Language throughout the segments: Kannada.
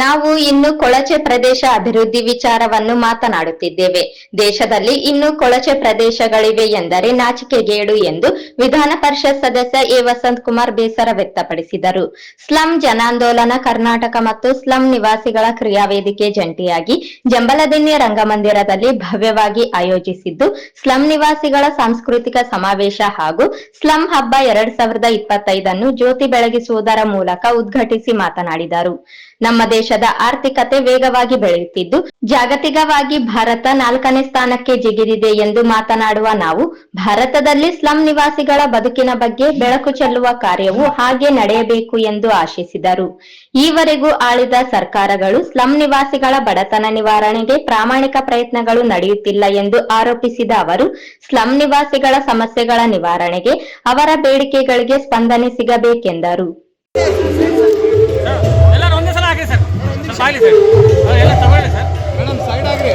ನಾವು ಇನ್ನು ಕೊಳಚೆ ಪ್ರದೇಶ ಅಭಿವೃದ್ಧಿ ವಿಚಾರವನ್ನು ಮಾತನಾಡುತ್ತಿದ್ದೇವೆ. ದೇಶದಲ್ಲಿ ಇನ್ನು ಕೊಳಚೆ ಪ್ರದೇಶಗಳಿವೆ ಎಂದರೆ ನಾಚಿಕೆಗೇಡು ಎಂದು ವಿಧಾನ ಪರಿಷತ್ ಸದಸ್ಯ ಎ ವಸಂತ್ ಕುಮಾರ್ ಬೇಸರ ವ್ಯಕ್ತಪಡಿಸಿದರು. ಸ್ಲಂ ಜನಾಂದೋಲನ ಕರ್ನಾಟಕ ಮತ್ತು ಸ್ಲಂ ನಿವಾಸಿಗಳ ಕ್ರಿಯಾವೇದಿಕೆ ಜಂಟಿಯಾಗಿ ಜಂಬಲದಿನ್ನಿ ರಂಗಮಂದಿರದಲ್ಲಿ ಭವ್ಯವಾಗಿ ಆಯೋಜಿಸಿದ್ದು, ಸ್ಲಂ ನಿವಾಸಿಗಳ ಸಾಂಸ್ಕೃತಿಕ ಸಮಾವೇಶ ಹಾಗೂ ಸ್ಲಂ ಹಬ್ಬ ಎರಡ್ ಸಾವಿರದ ಇಪ್ಪತ್ತೈದನ್ನು ಜ್ಯೋತಿ ಬೆಳಗಿಸುವುದರ ಮೂಲಕ ಉದ್ಘಾಟಿಸಿ ಮಾತನಾಡಿದರು. ನಮ್ಮ ದೇಶದ ಆರ್ಥಿಕತೆ ವೇಗವಾಗಿ ಬೆಳೆಯುತ್ತಿದ್ದು, ಜಾಗತಿಕವಾಗಿ ಭಾರತ ನಾಲ್ಕನೇ ಸ್ಥಾನಕ್ಕೆ ಜಿಗಿದಿದೆ ಎಂದು ಮಾತನಾಡುವ ನಾವು, ಭಾರತದಲ್ಲಿ ಸ್ಲಂ ನಿವಾಸಿಗಳ ಬದುಕಿನ ಬಗ್ಗೆ ಬೆಳಕು ಚೆಲ್ಲುವ ಕಾರ್ಯವು ಹಾಗೆ ನಡೆಯಬೇಕು ಎಂದು ಆಶಿಸಿದರು. ಈವರೆಗೂ ಆಳಿದ ಸರ್ಕಾರಗಳು ಸ್ಲಂ ನಿವಾಸಿಗಳ ಬಡತನ ನಿವಾರಣೆಗೆ ಪ್ರಾಮಾಣಿಕ ಪ್ರಯತ್ನಗಳು ನಡೆಯುತ್ತಿಲ್ಲ ಎಂದು ಆರೋಪಿಸಿದ ಅವರು, ಸ್ಲಂ ನಿವಾಸಿಗಳ ಸಮಸ್ಯೆಗಳ ನಿವಾರಣೆಗೆ ಅವರ ಬೇಡಿಕೆಗಳಿಗೆ ಸ್ಪಂದನೆ ಸಿಗಬೇಕೆಂದರು. ಆಗಲಿ ಸರ್. ಎಲ್ಲ ತಗೊಳ್ಳಿ ಸರ್. ಮೇಡಮ್ ಸೈಡ್ ಆಗ್ರಿ.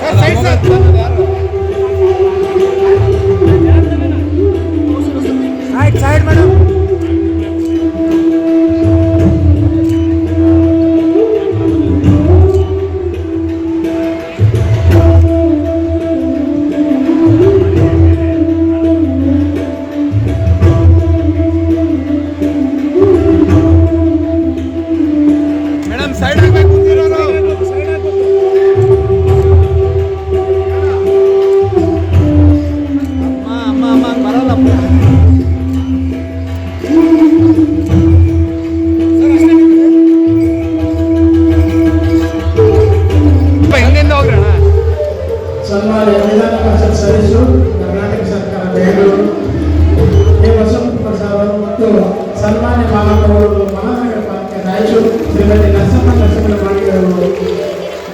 Sir side sir. Side side madam.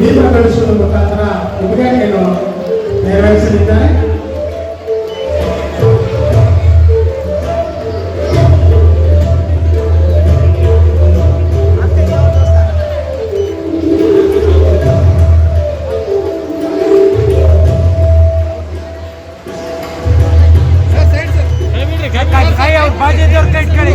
ದೀಪ ಬೆಳೆಸುವ ಮುಖಾಂತರ ಉದ್ಘಾಟನೆಯನ್ನು ನೆರವೇರಿಸಲಿದ್ದಾರೆ? ಬಾಜು ಕೈ ಇಟ್ಕೊಳ್ಳಿ.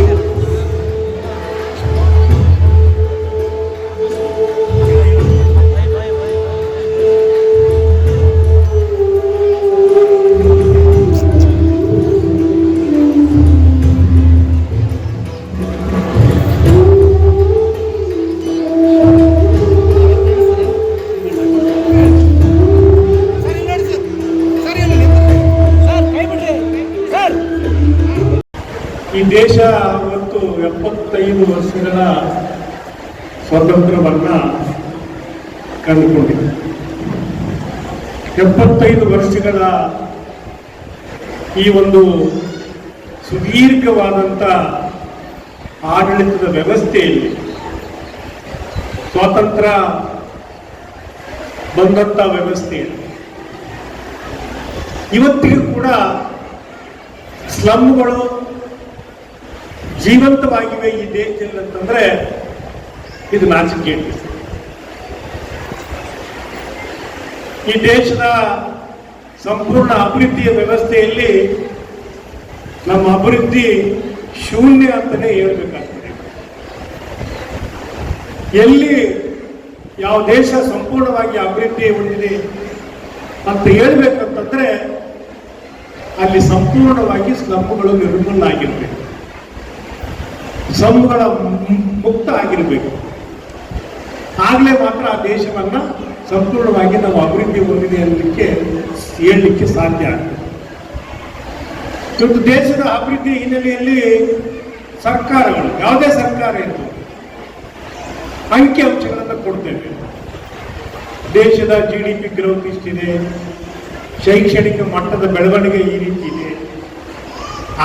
ಈ ದೇಶ ಇವತ್ತು ಎಪ್ಪತ್ತೈದು ವರ್ಷಗಳ ಸ್ವಾತಂತ್ರ್ಯವನ್ನ ಕಂಡುಕೊಂಡಿದೆ. ಎಪ್ಪತ್ತೈದು ವರ್ಷಗಳ ಈ ಒಂದು ಸುದೀರ್ಘವಾದಂಥ ಆಡಳಿತದ ವ್ಯವಸ್ಥೆಯಲ್ಲಿ ಸ್ವಾತಂತ್ರ್ಯ ಬಂದಂಥ ವ್ಯವಸ್ಥೆಯಲ್ಲಿ ಇವತ್ತಿಗೂ ಕೂಡ ಸ್ಲಮ್ಗಳು ಜೀವಂತವಾಗಿವೆ ಈ ದೇಶದಲ್ಲಿ ಅಂತಂದ್ರೆ ಇದು ನಾಚಿಕೆ ಈ ದೇಶದ ಸಂಪೂರ್ಣ ಅಭಿವೃದ್ಧಿಯ ವ್ಯವಸ್ಥೆಯಲ್ಲಿ ನಮ್ಮ ಅಭಿವೃದ್ಧಿ ಶೂನ್ಯ ಅಂತಲೇ ಹೇಳ್ಬೇಕಾಗ್ತದೆ. ಎಲ್ಲಿ ಯಾವ ದೇಶ ಸಂಪೂರ್ಣವಾಗಿ ಅಭಿವೃದ್ಧಿ ಹೊಂದಿದೆ ಅಂತ ಹೇಳ್ಬೇಕಂತಂದ್ರೆ ಅಲ್ಲಿ ಸಂಪೂರ್ಣವಾಗಿ ಸ್ಲಮ್ಗಳು ನಿರ್ಮೂಲನ ಆಗಿರ್ಬೇಕು ಮು- ಮುಕ್ತ ಆಗಿರಬೇಕು ಆಗಲೇ ಮಾತ್ರ ಆ ದೇಶವನ್ನ ಸಂಪೂರ್ಣವಾಗಿ ನಾವು ಅಭಿವೃದ್ಧಿ ಹೊಂದಿದೆ ಅನ್ನಲಿಕ್ಕೆ ಹೇಳಲಿಕ್ಕೆ ಸಾಧ್ಯ ಆಗ್ತದೆ. ಇವತ್ತು ದೇಶದ ಅಭಿವೃದ್ಧಿ ಹಿನ್ನೆಲೆಯಲ್ಲಿ ಸರ್ಕಾರಗಳು, ಯಾವುದೇ ಸರ್ಕಾರ ಇತ್ತು ಅಂಕಿಅಂಶಗಳನ್ನು ಕೊಡ್ತೇವೆ. ದೇಶದ ಜಿ ಡಿ ಪಿ ಗ್ರೋತ್ ಇಷ್ಟಿದೆ, ಶೈಕ್ಷಣಿಕ ಮಟ್ಟದ ಬೆಳವಣಿಗೆ ಈ ರೀತಿ ಇದೆ.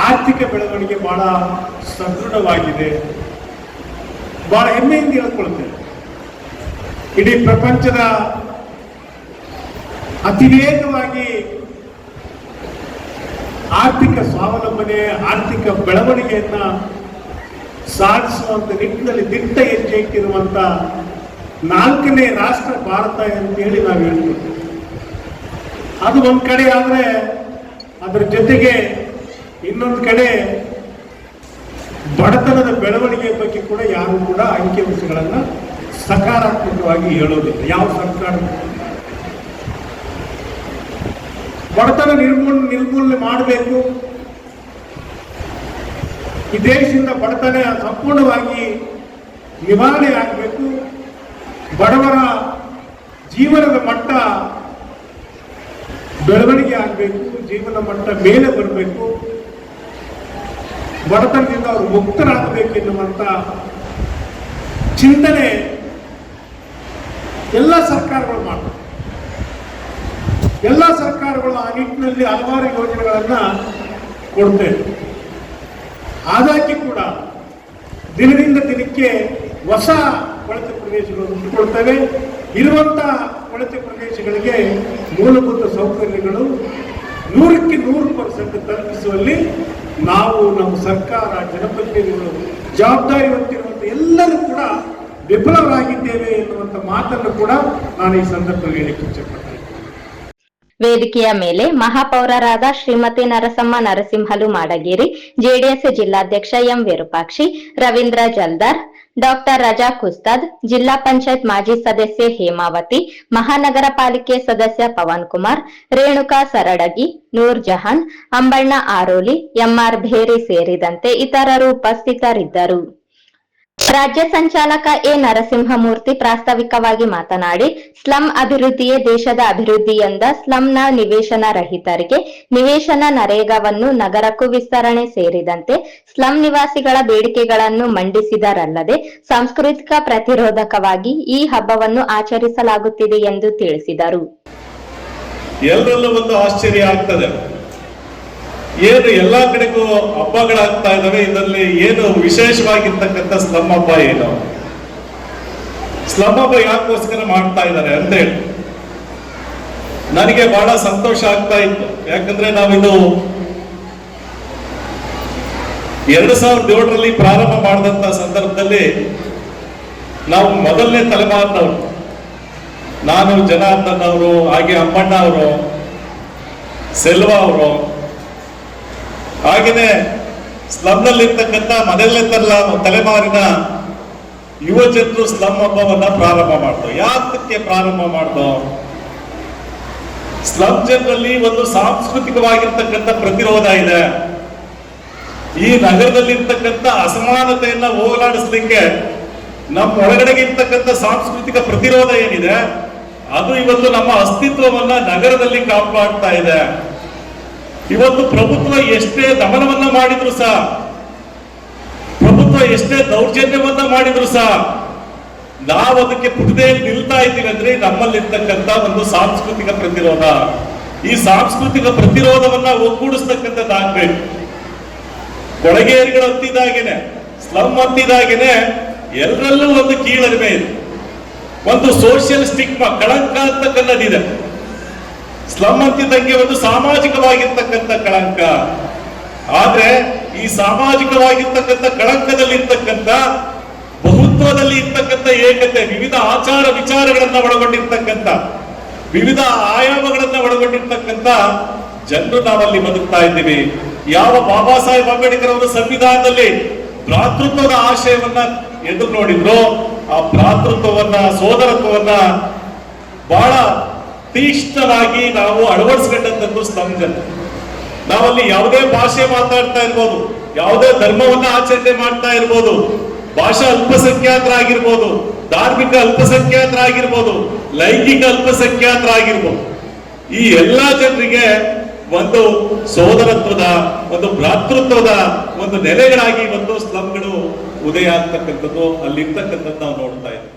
ಆರ್ಥಿಕ ಬೆಳವಣಿಗೆ ಬಹಳ ಸದೃಢವಾಗಿದೆ. ಬಹಳ ಹೆಮ್ಮೆಯಿಂದ ಹೇಳ್ಕೊಳ್ತೇವೆ ಇಡೀ ಪ್ರಪಂಚದ ಅತಿ ವೇಗವಾಗಿ ಆರ್ಥಿಕ ಸ್ವಾವಲಂಬನೆ, ಆರ್ಥಿಕ ಬೆಳವಣಿಗೆಯನ್ನ ಸಾಧಿಸುವಂತ ನಿಟ್ಟಿನಲ್ಲಿ ದಿಟ್ಟ ಹೆಜ್ಜೆ ಇಟ್ಟಿರುವಂತ ನಾಲ್ಕನೇ ರಾಷ್ಟ್ರ ಭಾರತ ಅಂತೇಳಿ ನಾವು ಹೇಳ್ತೀವಿ. ಅದು ಒಂದ್ ಕಡೆ ಆದ್ರೆ ಅದರ ಜೊತೆಗೆ ಇನ್ನೊಂದು ಕಡೆ ಬಡತನದ ಬೆಳವಣಿಗೆ ಬಗ್ಗೆ ಕೂಡ ಯಾರು ಕೂಡ ಅಂಕಿಅಂಶಗಳನ್ನು ಸಕಾರಾತ್ಮಕವಾಗಿ ಹೇಳೋದಿಲ್ಲ. ಯಾವ ಸರ್ಕಾರ? ಬಡತನ ನಿರ್ಮೂಲ, ನಿರ್ಮೂಲನೆ ಮಾಡಬೇಕು. ಈ ದೇಶದಿಂದ ಬಡತನ ಸಂಪೂರ್ಣವಾಗಿ ನಿವಾರಣೆ ಆಗಬೇಕು. ಬಡವರ ಜೀವನದ ಮಟ್ಟ ಬೆಳವಣಿಗೆ ಆಗಬೇಕು. ಜೀವನ ಮಟ್ಟ ಮೇಲೆ ಬರಬೇಕು. ಬಡತನದಿಂದ ಅವರು ಮುಕ್ತರಾಗಬೇಕೆನ್ನುವಂಥ ಚಿಂತನೆ ಎಲ್ಲ ಸರ್ಕಾರಗಳು ಮಾಡ್ತಾರೆ ಎಲ್ಲ ಸರ್ಕಾರಗಳು ಆ ನಿಟ್ಟಿನಲ್ಲಿ ಹಲವಾರು ಯೋಜನೆಗಳನ್ನು ಕೊಡ್ತೇವೆ. ಆದಾಗ್ಯೂ ಕೂಡ ದಿನದಿಂದ ದಿನಕ್ಕೆ ಹೊಸ ಕೊಳತೆ ಪ್ರದೇಶಗಳು ಹುಟ್ಟುಕೊಳ್ತೇವೆ ಇರುವಂತ ಕೊಳತೆ ಪ್ರದೇಶಗಳಿಗೆ ಮೂಲಭೂತ ಸೌಕರ್ಯಗಳು ನೂರಕ್ಕೆ ನೂರು ಪರ್ಸೆಂಟ್ ತಲುಪಿಸುವಲ್ಲಿ ನಾವು ನಮ್ಮ ಸರ್ಕಾರ ಜನಪ್ರತಿನಿಧಿಗಳು ಜವಾಬ್ದಾರಿ ಹೊತ್ತಿರುವಂಥ ಎಲ್ಲರೂ ಕೂಡ ವಿಫಲರಾಗಿದ್ದೇವೆ ಎನ್ನುವಂಥ ಮಾತನ್ನು ಕೂಡ ನಾನು ಈ ಸಂದರ್ಭದಲ್ಲಿ ಇಚ್ಛೆಪಡ್ತೇನೆ ವೇದಿಕೆಯ ಮೇಲೆ ಮಹಾಪೌರರಾದ ಶ್ರೀಮತಿ ನರಸಮ್ಮ ನರಸಿಂಹಲು ಮಾಡಗಿರಿ, ಜೆಡಿಎಸ್ ಜಿಲ್ಲಾಧ್ಯಕ್ಷ ಎಂ ವಿರೂಪಾಕ್ಷಿ, ರವೀಂದ್ರ ಜಲ್ದಾರ್, ಡಾಕ್ಟರ್ ರಜಾ ಕುಸ್ತಾದ್, ಜಿಲ್ಲಾ ಪಂಚಾಯತ್ ಮಾಜಿ ಸದಸ್ಯೆ ಹೇಮಾವತಿ, ಮಹಾನಗರ ಪಾಲಿಕೆ ಸದಸ್ಯ ಪವನ್ ಕುಮಾರ್, ರೇಣುಕಾ ಸರಡಗಿ, ನೂರ್ ಜಹಾನ್, ಅಂಬಣ್ಣ ಆರೋಲಿ, ಎಂಆರ್ ಭೇರಿ ಸೇರಿದಂತೆ ಇತರರು ಉಪಸ್ಥಿತರಿದ್ದರು. ರಾಜ್ಯ ಸಂಚಾಲಕ ಎ ನರಸಿಂಹಮೂರ್ತಿ ಪ್ರಾಸ್ತಾವಿಕವಾಗಿ ಮಾತನಾಡಿ, ಸ್ಲಂ ಅಭಿವೃದ್ಧಿಯೇ ದೇಶದ ಅಭಿವೃದ್ಧಿ ಎಂದ ಸ್ಲಂನ ನಿವೇಶನ ರಹಿತರಿಗೆ ನಿವೇಶನ ನರೇಗಾವನ್ನು ನಗರಕ್ಕೂ ವಿಸ್ತರಣೆ ಸೇರಿದಂತೆ ಸ್ಲಂ ನಿವಾಸಿಗಳ ಬೇಡಿಕೆಗಳನ್ನು ಮಂಡಿಸಿದರಲ್ಲದೆ ಸಾಂಸ್ಕೃತಿಕ ಪ್ರತಿರೋಧಕವಾಗಿ ಈ ಹಬ್ಬವನ್ನು ಆಚರಿಸಲಾಗುತ್ತಿದೆ ಎಂದು ತಿಳಿಸಿದರು ಎಲ್ಲರಲ್ಲೂ ಒಂದು ಆಶ್ಚರ್ಯ ಆಗ್ತದೆ ಏನು ಎಲ್ಲಾ ಕಡೆಗೂ ಹಬ್ಬಗಳಾಗ್ತಾ ಇದಾವೆ ಇದರಲ್ಲಿ ಏನು ವಿಶೇಷವಾಗಿರ್ತಕ್ಕಂಥ ಸ್ಲಮ್ ಹಬ್ಬ ಏನು? ಸ್ಲಮ್ ಹಬ್ಬ ಯಾಕೋಸ್ಕರ ಮಾಡ್ತಾ ಇದ್ದಾರೆ ಅಂತ ಹೇಳಿ ನನಗೆ ಬಹಳ ಸಂತೋಷ ಆಗ್ತಾ ಇತ್ತು. ಯಾಕಂದ್ರೆ ನಾವಿದು ಎರಡು ಸಾವಿರದ ಏಳರಲ್ಲಿ ಪ್ರಾರಂಭ ಮಾಡಿದಂತ ಸಂದರ್ಭದಲ್ಲಿ ನಾವು ಮೊದಲನೇ ತಲೆಮಾರಿನವರು. ನಾನು ಜನಾರ್ದನ್ ಅವರು, ಹಾಗೆ ಅಮ್ಮಣ್ಣ ಅವರು, ಸೆಲ್ವಾ ಅವರು ಹಾಗೇನೆ ಸ್ಲಮ್ನಲ್ಲಿರ್ತಕ್ಕಂಥ ತಲ ತಲೆಮಾರಿನ ಯುವ ಜನರು ಸ್ಲಮ್ ಹಬ್ಬವನ್ನ ಪ್ರಾರಂಭ ಮಾಡ್ತು ಯಾತಕ್ಕೆ ಪ್ರಾರಂಭ ಮಾಡ್ದು? ಸ್ಲಮ್ ಜನರಲ್ಲಿ ಒಂದು ಸಾಂಸ್ಕೃತಿಕವಾಗಿರ್ತಕ್ಕಂಥ ಪ್ರತಿರೋಧ ಇದೆ. ಈ ನಗರದಲ್ಲಿರ್ತಕ್ಕಂಥ ಅಸಮಾನತೆಯನ್ನ ಹೋಗಲಾಡಿಸ್ಲಿಕ್ಕೆ ನಮ್ಮ ಒಳಗಡೆಗೆ ಇರ್ತಕ್ಕಂಥ ಸಾಂಸ್ಕೃತಿಕ ಪ್ರತಿರೋಧ ಏನಿದೆ, ಅದು ಇವತ್ತು ನಮ್ಮ ಅಸ್ತಿತ್ವವನ್ನ ನಗರದಲ್ಲಿ ಕಾಪಾಡ್ತಾ ಇದೆ. ಇವತ್ತು ಪ್ರಭುತ್ವ ಎಷ್ಟೇ ದಮನವನ್ನ ಮಾಡಿದ್ರು ಸಹ, ಪ್ರಭುತ್ವ ಎಷ್ಟೇ ದೌರ್ಜನ್ಯವನ್ನ ಮಾಡಿದ್ರು ಸಹ, ನಾವು ಅದಕ್ಕೆ ಪುಟದೇ ನಿಲ್ತಾ ಇದ್ದೀವಿ ಅಂದ್ರೆ ನಮ್ಮಲ್ಲಿರ್ತಕ್ಕಂಥ ಒಂದು ಸಾಂಸ್ಕೃತಿಕ ಪ್ರತಿರೋಧ. ಈ ಸಾಂಸ್ಕೃತಿಕ ಪ್ರತಿರೋಧವನ್ನ ಒಗ್ಗೂಡಿಸ್ತಕ್ಕಂಥದ್ದಾಗ್ಬೇಕು ಕೊಳಗೇರಿಗಳು ಹತ್ತಿದಾಗೇನೆ ಸ್ಲಮ್ ಹತ್ತಿದಾಗೇನೆ ಎಲ್ಲರಲ್ಲೂ ಒಂದು ಕೀಳರಿಮೆ ಇದೆ. ಒಂದು ಸೋಷಿಯಲ್ ಸ್ಟಿಗ್ಮಾ ಕಳಂಕ ಅಂತಕ್ಕನ್ನದಿದೆ ಸ್ಲಮ್ ಅಂತಿದ್ದಂಗೆ ಒಂದು ಸಾಮಾಜಿಕವಾಗಿರ್ತಕ್ಕಂಥ ಕಳಂಕ. ಆದ್ರೆ ಈ ಸಾಮಾಜಿಕವಾಗಿರ್ತಕ್ಕಂಥ ಕಳಂಕದಲ್ಲಿರ್ತಕ್ಕಂಥ, ಬಹುತ್ವದಲ್ಲಿ ಇರ್ತಕ್ಕಂಥ ಏಕತೆ, ವಿವಿಧ ಆಚಾರ ವಿಚಾರಗಳನ್ನ ಒಳಗೊಂಡಿರ್ತಕ್ಕಂಥ, ವಿವಿಧ ಆಯಾಮಗಳನ್ನ ಒಳಗೊಂಡಿರ್ತಕ್ಕಂಥ ಜನರು ನಾವಲ್ಲಿ ಬದುಕ್ತಾ ಇದ್ದೀವಿ. ಯಾವ ಬಾಬಾ ಸಾಹೇಬ್ ಅಂಬೇಡ್ಕರ್ ಅವರ ಸಂವಿಧಾನದಲ್ಲಿ ಭ್ರಾತೃತ್ವದ ಆಶಯವನ್ನ ಎದುರು ನೋಡಿದ್ರು, ಆ ಭ್ರಾತೃತ್ವವನ್ನ, ಸೋದರತ್ವವನ್ನ ಬಹಳ ತೀಕ್ಷ್ಣವಾಗಿ ನಾವು ಅಳವಡಿಸ್ಕೊಂಡಂತದ್ದು ಸ್ತಂಭ ನಾವಲ್ಲಿ ಯಾವುದೇ ಭಾಷೆ ಮಾತಾಡ್ತಾ ಇರ್ಬೋದು, ಯಾವುದೇ ಧರ್ಮವನ್ನ ಆಚರಣೆ ಮಾಡ್ತಾ ಇರ್ಬೋದು, ಭಾಷಾ ಅಲ್ಪಸಂಖ್ಯಾತರಾಗಿರ್ಬೋದು, ಧಾರ್ಮಿಕ ಅಲ್ಪಸಂಖ್ಯಾತರಾಗಿರ್ಬೋದು, ಲೈಂಗಿಕ ಅಲ್ಪಸಂಖ್ಯಾತರಾಗಿರ್ಬೋದು. ಈ ಎಲ್ಲಾ ಜನರಿಗೆ ಒಂದು ಸೋದರತ್ವದ, ಒಂದು ಭ್ರಾತೃತ್ವದ ಒಂದು ನೆಲೆಗಳಾಗಿ ಒಂದು ಸ್ಲಂಗಳು ಉದಯ ಆಗ್ತಕ್ಕಂಥದ್ದು ಅಲ್ಲಿರ್ತಕ್ಕಂಥದ್ದು ನಾವು ನೋಡ್ತಾ ಇದ್ದೀವಿ.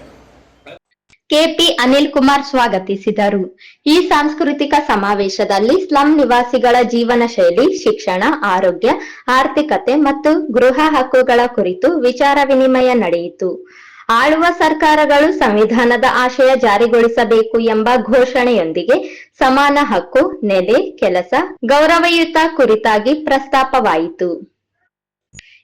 ಕೆಪಿ ಅನಿಲ್ ಕುಮಾರ್ ಸ್ವಾಗತಿಸಿದರು. ಈ ಸಾಂಸ್ಕೃತಿಕ ಸಮಾವೇಶದಲ್ಲಿ ಸ್ಲಂ ನಿವಾಸಿಗಳ ಜೀವನ ಶೈಲಿ, ಶಿಕ್ಷಣ, ಆರೋಗ್ಯ, ಆರ್ಥಿಕತೆ ಮತ್ತು ಗೃಹ ಹಕ್ಕುಗಳ ಕುರಿತು ವಿಚಾರ ವಿನಿಮಯ ನಡೆಯಿತು. ಆಳುವ ಸರ್ಕಾರಗಳು ಸಂವಿಧಾನದ ಆಶಯ ಜಾರಿಗೊಳಿಸಬೇಕು ಎಂಬ ಘೋಷಣೆಯೊಂದಿಗೆ ಸಮಾನ ಹಕ್ಕು, ನೆಲೆ, ಕೆಲಸ, ಗೌರವಯುತ ಕುರಿತಾಗಿ ಪ್ರಸ್ತಾಪವಾಯಿತು.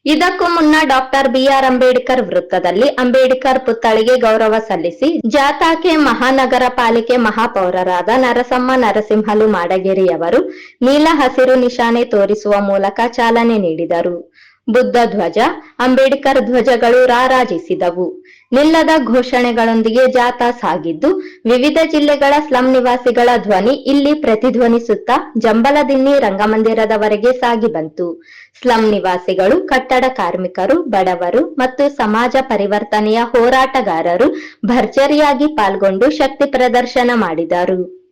ಇದಕ್ಕೂ ಮುನ್ನ ಡಾಕ್ಟರ್ ಬಿಆರ್ ಅಂಬೇಡ್ಕರ್ ವೃತ್ತದಲ್ಲಿ ಅಂಬೇಡ್ಕರ್ ಪುತ್ಥಳಿಗೆ ಗೌರವ ಸಲ್ಲಿಸಿ ಜಾಥಾಕ್ಕೆ ಮಹಾನಗರ ಪಾಲಿಕೆ ಮಹಾಪೌರರಾದ ನರಸಮ್ಮ ನರಸಿಂಹಲು ಮಾಡಗೇರಿಯವರು ನೀಲ ಹಸಿರು ನಿಶಾನೆ ತೋರಿಸುವ ಮೂಲಕ ಚಾಲನೆ ನೀಡಿದರು. ಬುದ್ಧ ಧ್ವಜ, ಅಂಬೇಡ್ಕರ್ ಧ್ವಜಗಳು ರಾರಾಜಿಸಿದವು. ನಿಲ್ಲದ ಘೋಷಣೆಗಳೊಂದಿಗೆ ಜಾಥಾ ಸಾಗಿದ್ದು, ವಿವಿಧ ಜಿಲ್ಲೆಗಳ ಸ್ಲಂ ನಿವಾಸಿಗಳ ಧ್ವನಿ ಇಲ್ಲಿ ಪ್ರತಿಧ್ವನಿಸುತ್ತಾ ಜಂಬಲದಿನ್ನಿ ರಂಗಮಂದಿರದವರೆಗೆ ಸಾಗಿ ಬಂತು. ಸ್ಲಂ ನಿವಾಸಿಗಳು, ಕಟ್ಟಡ ಕಾರ್ಮಿಕರು, ಬಡವರು ಮತ್ತು ಸಮಾಜ ಪರಿವರ್ತನೆಯ ಹೋರಾಟಗಾರರು ಭರ್ಜರಿಯಾಗಿ ಪಾಲ್ಗೊಂಡು ಶಕ್ತಿ ಪ್ರದರ್ಶನ ಮಾಡಿದರು.